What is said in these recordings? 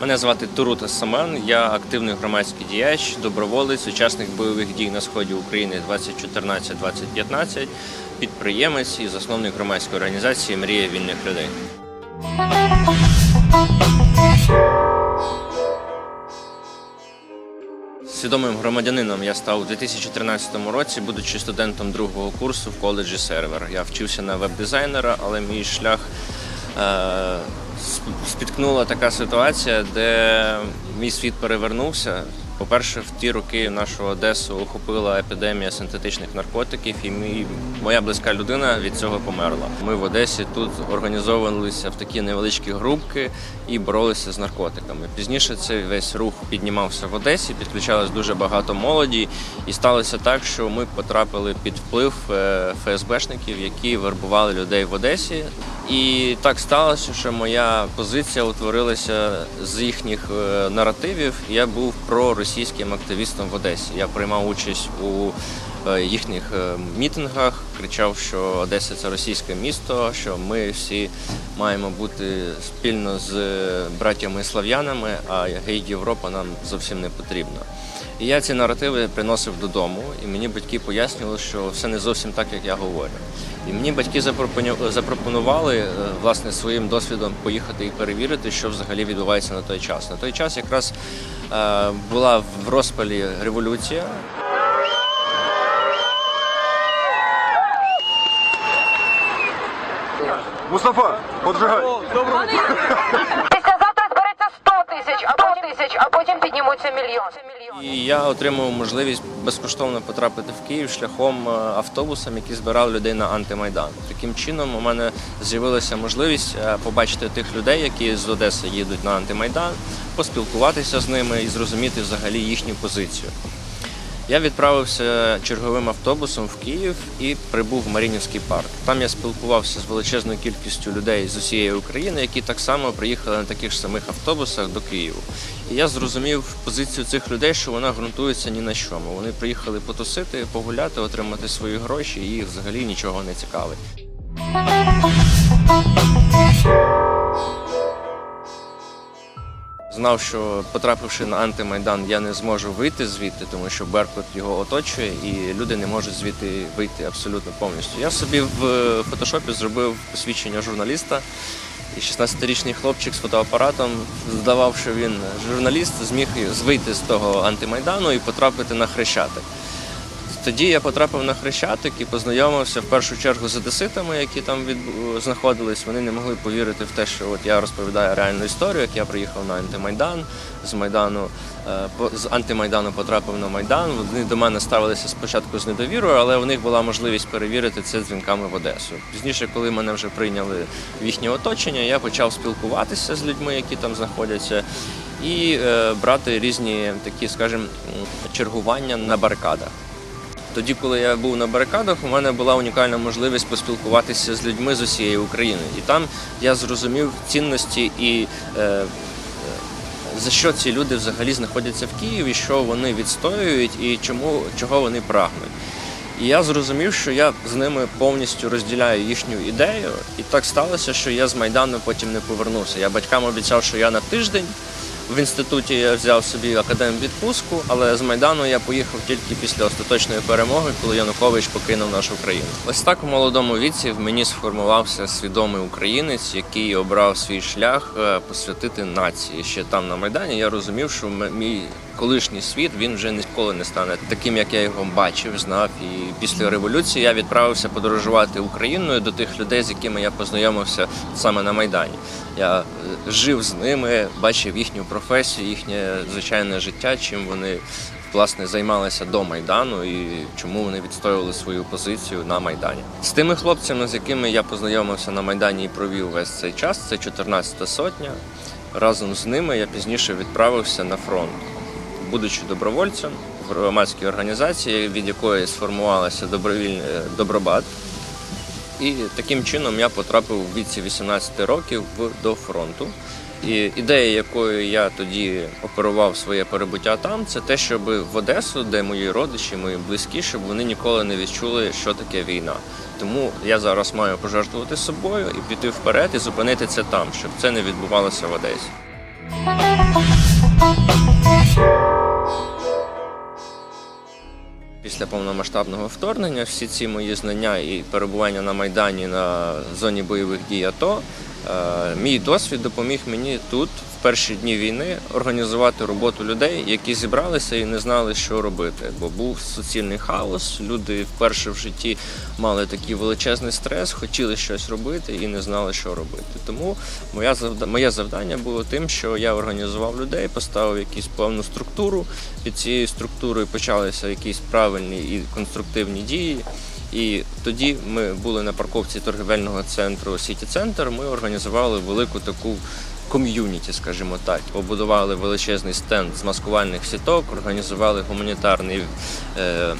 Мене звати Турута Саман. Я активний громадський діяч, доброволець, учасник бойових дій на сході України 2014-2015, підприємець і засновник громадської організації Мрія вільних людей. Свідомим громадянином я став у 2013 році, будучи студентом другого курсу в коледжі сервер. Я вчився на веб-дизайнера, але мій шлях е, спіткнула така ситуація, де мій світ перевернувся. По-перше, в ті роки нашу Одесу охопила епідемія синтетичних наркотиків, і мій, моя близька людина від цього померла. Ми в Одесі тут організовувалися в такі невеличкі групки і боролися з наркотиками. Пізніше цей весь рух піднімався в Одесі, підключалось дуже багато молоді, і сталося так, що ми потрапили під вплив е, ФСБшників, які вербували людей в Одесі. І так сталося, що моя позиція утворилася з їхніх е, наративів. Я був проросійським активістом в Одесі. Я приймав участь у їхніх е, мітингах, кричав, що Одеса це російське місто, що ми всі маємо бути спільно з е, братями слав'янами, а гей Європа нам зовсім не потрібна. І я ці наративи приносив додому, і мені батьки пояснювали, що все не зовсім так, як я говорю. І мені батьки запропону- запропонували е, власне своїм досвідом поїхати і перевірити, що взагалі відбувається на той час. На той час якраз е, була в розпалі революція. Мустафа, поджигай. Післязавтра збереться 100 тисяч, а потім тисяч, а потім піднімуться мільйон. І я отримав можливість безкоштовно потрапити в Київ шляхом е, автобусом, які збирали людей на антимайдан. Таким чином у мене з'явилася можливість е, побачити тих людей, які з Одеси їдуть на антимайдан, поспілкуватися з ними і зрозуміти взагалі їхню позицію. Я відправився черговим автобусом в Київ і прибув в Марінівський парк. Там я спілкувався з величезною кількістю людей з усієї України, які так само приїхали на таких ж самих автобусах до Києву. І я зрозумів позицію цих людей, що вона ґрунтується ні на чому. Вони приїхали потусити, погуляти, отримати свої гроші, і їх взагалі нічого не цікавить. Знав, що потрапивши на антимайдан, я не зможу вийти звідти, тому що Беркут його оточує, і люди не можуть звідти вийти абсолютно повністю. Я собі в фотошопі зробив посвідчення журналіста, і 16-річний хлопчик з фотоапаратом здавав, що він журналіст, зміг вийти з того антимайдану і потрапити на хрещатик. Тоді я потрапив на хрещатик і познайомився в першу чергу з одеситами, які там від... знаходились. Вони не могли повірити в те, що от я розповідаю реальну історію, як я приїхав на антимайдан з майдану, е, з антимайдану потрапив на майдан. Вони до мене ставилися спочатку з недовірою, але у них була можливість перевірити це дзвінками в Одесу. Пізніше, коли мене вже прийняли в їхнє оточення, я почав спілкуватися з людьми, які там знаходяться, і е, брати різні такі, скажімо, чергування на барикадах. Тоді, коли я був на барикадах, у мене була унікальна можливість поспілкуватися з людьми з усієї України. І там я зрозумів цінності і е, е, за що ці люди взагалі знаходяться в Києві, що вони відстоюють і чому чого вони прагнуть. І я зрозумів, що я з ними повністю розділяю їхню ідею, і так сталося, що я з Майдану потім не повернувся. Я батькам обіцяв, що я на тиждень. В інституті я взяв собі академ відпустку, але з Майдану я поїхав тільки після остаточної перемоги, коли Янукович покинув нашу країну. Ось так у молодому віці в мені сформувався свідомий українець, який обрав свій шлях е, посвятити нації. Ще там на Майдані я розумів, що мій колишній світ він вже ніколи не стане таким, як я його бачив, знав. І після революції я відправився подорожувати Україною до тих людей, з якими я познайомився саме на Майдані. Я е, жив з ними, бачив їхню професію, їхнє звичайне життя, чим вони власне займалися до майдану і чому вони відстоювали свою позицію на майдані. З тими хлопцями, з якими я познайомився на майдані і провів весь цей час, це 14 сотня. Разом з ними я пізніше відправився на фронт, будучи добровольцем в громадській організації, від якої сформувалася добровільний добробат. І таким чином я потрапив у віці 18 років в, до фронту. І ідея, якою я тоді оперував своє перебуття там, це те, щоб в Одесу, де мої родичі, мої близькі, щоб вони ніколи не відчули, що таке війна. Тому я зараз маю пожертвувати собою і піти вперед і зупинити це там, щоб це не відбувалося в Одесі. Після повномасштабного вторгнення всі ці мої знання і перебування на Майдані на зоні бойових дій АТО, мій досвід допоміг мені тут, в перші дні війни, організувати роботу людей, які зібралися і не знали, що робити. Бо був суцільний хаос, люди вперше в житті мали такий величезний стрес, хотіли щось робити і не знали, що робити. Тому моя моє завдання було тим, що я організував людей, поставив якусь певну структуру. Під цією структурою почалися якісь правильні і конструктивні дії. І тоді ми були на парковці торгівельного центру Сіті Центр. Ми організували велику таку ком'юніті, скажімо так. Побудували величезний стенд з маскувальних сіток, організували гуманітарний. Е,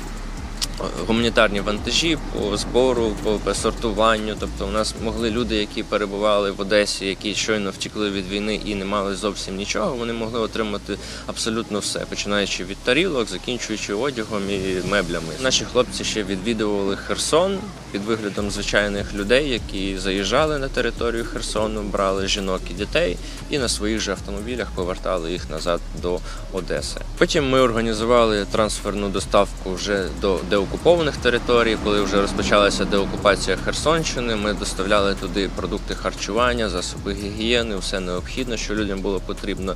Гуманітарні вантажі по збору, по сортуванню. Тобто, у нас могли люди, які перебували в Одесі, які щойно втікли від війни і не мали зовсім нічого, вони могли отримати абсолютно все, починаючи від тарілок, закінчуючи одягом і меблями. Наші хлопці ще відвідували Херсон під виглядом звичайних людей, які заїжджали на територію Херсону, брали жінок і дітей, і на своїх же автомобілях повертали їх назад до Одеси. Потім ми організували трансферну доставку вже до деокупованих територій. Коли вже розпочалася деокупація Херсонщини, ми доставляли туди продукти харчування, засоби гігієни, все необхідне, що людям було потрібно.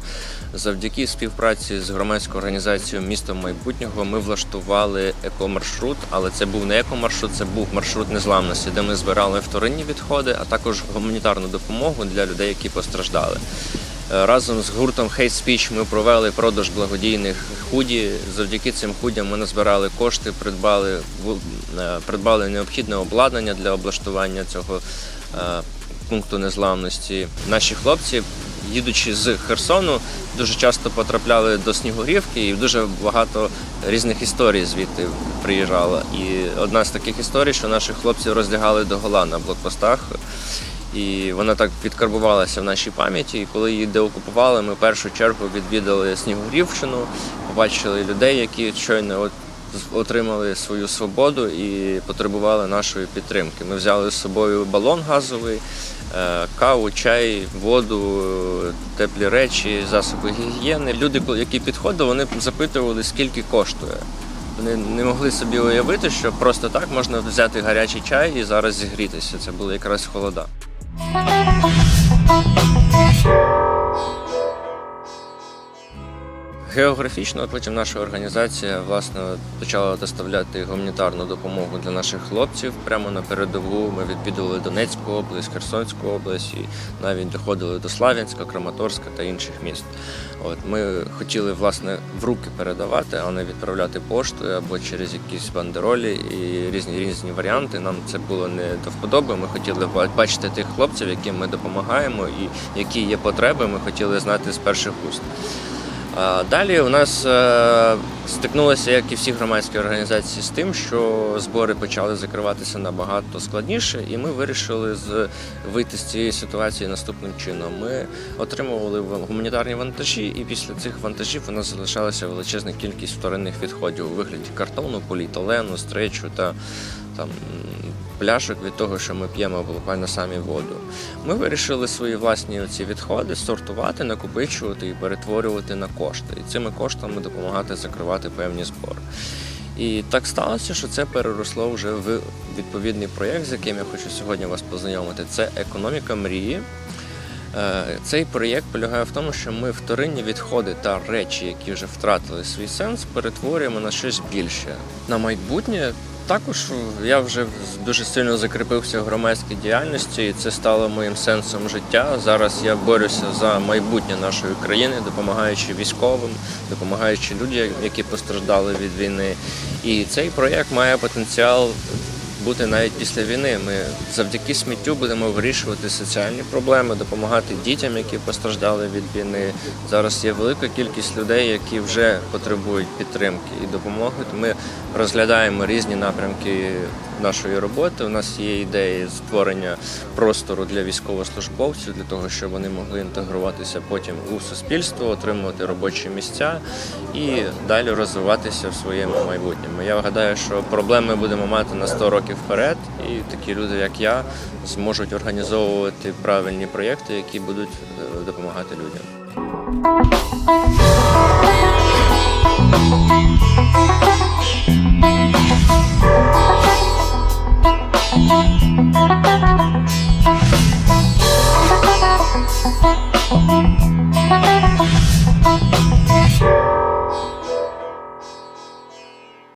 Завдяки співпраці з громадською організацією місто майбутнього ми влаштували екомаршрут, але це був не екомаршрут, це був маршрут незламності, де ми збирали вторинні відходи, а також гуманітарну допомогу для людей, які постраждали. Е, Разом з гуртом Hate Speech ми провели продаж благодійних худі. Завдяки цим худям ми назбирали кошти, придбали е, придбали необхідне обладнання для облаштування цього е, пункту незламності. Наші хлопці, їдучи з Херсону, дуже часто потрапляли до Снігурівки, і дуже багато різних історій звідти приїжджало. І одна з таких історій, що наших хлопців роздягали до гола на блокпостах. І вона так підкарбувалася в нашій пам'яті. І коли її деокупували, ми в першу чергу відвідали Снігурівщину, побачили людей, які щойно от отримали свою свободу і потребували нашої підтримки. Ми взяли з собою балон газовий, каву, чай, воду, е, теплі речі, засоби гігієни. Люди, які підходили, вони запитували, скільки коштує. Вони не могли собі уявити, що просто так можна взяти гарячий чай і зараз зігрітися. Це було якраз холода. Географічно потім наша організація власне почала доставляти гуманітарну допомогу для наших хлопців прямо на передову. Ми відвідували Донецьку область, Херсонську область і навіть доходили до Слав'янська, Краматорська та інших міст. От ми хотіли власне в руки передавати, а не відправляти поштою або через якісь бандеролі і різні різні варіанти. Нам це було не до вподоби. Ми хотіли бачити тих хлопців, яким ми допомагаємо, і які є потреби. Ми хотіли знати з перших уст. Далі у нас е, стикнулося, як і всі громадські організації, з тим, що збори почали закриватися набагато складніше, і ми вирішили вийти з цієї ситуації наступним чином. Ми отримували гуманітарні вантажі, і після цих вантажів у нас залишалася величезна кількість вторинних відходів у вигляді картону, поліетилену, стречу та там пляшок від того, що ми п'ємо буквально самі воду. Ми вирішили свої власні оці відходи сортувати, накопичувати і перетворювати на кошти. І цими коштами допомагати закривати певні збори. І так сталося, що це переросло вже в відповідний проєкт, з яким я хочу сьогодні вас познайомити. Це економіка мрії. Е, Цей проєкт полягає в тому, що ми вторинні відходи та речі, які вже втратили свій сенс, перетворюємо на щось більше. На майбутнє також я вже дуже сильно закріпився в громадській діяльності, і це стало моїм сенсом життя. Зараз я борюся за майбутнє нашої країни, допомагаючи військовим, допомагаючи людям, які постраждали від війни. І цей проєкт має потенціал бути навіть після війни. Ми завдяки сміттю будемо вирішувати соціальні проблеми, допомагати дітям, які постраждали від війни. Зараз є велика кількість людей, які вже потребують підтримки і допомоги. Ми розглядаємо різні напрямки нашої роботи. У нас є ідеї створення простору для військовослужбовців, для того, щоб вони могли інтегруватися потім у суспільство, отримувати робочі місця і далі розвиватися в своєму майбутньому. Я гадаю, що проблеми будемо мати на 100 років вперед, і такі люди, як я, зможуть організовувати правильні проєкти, які будуть е, допомагати людям.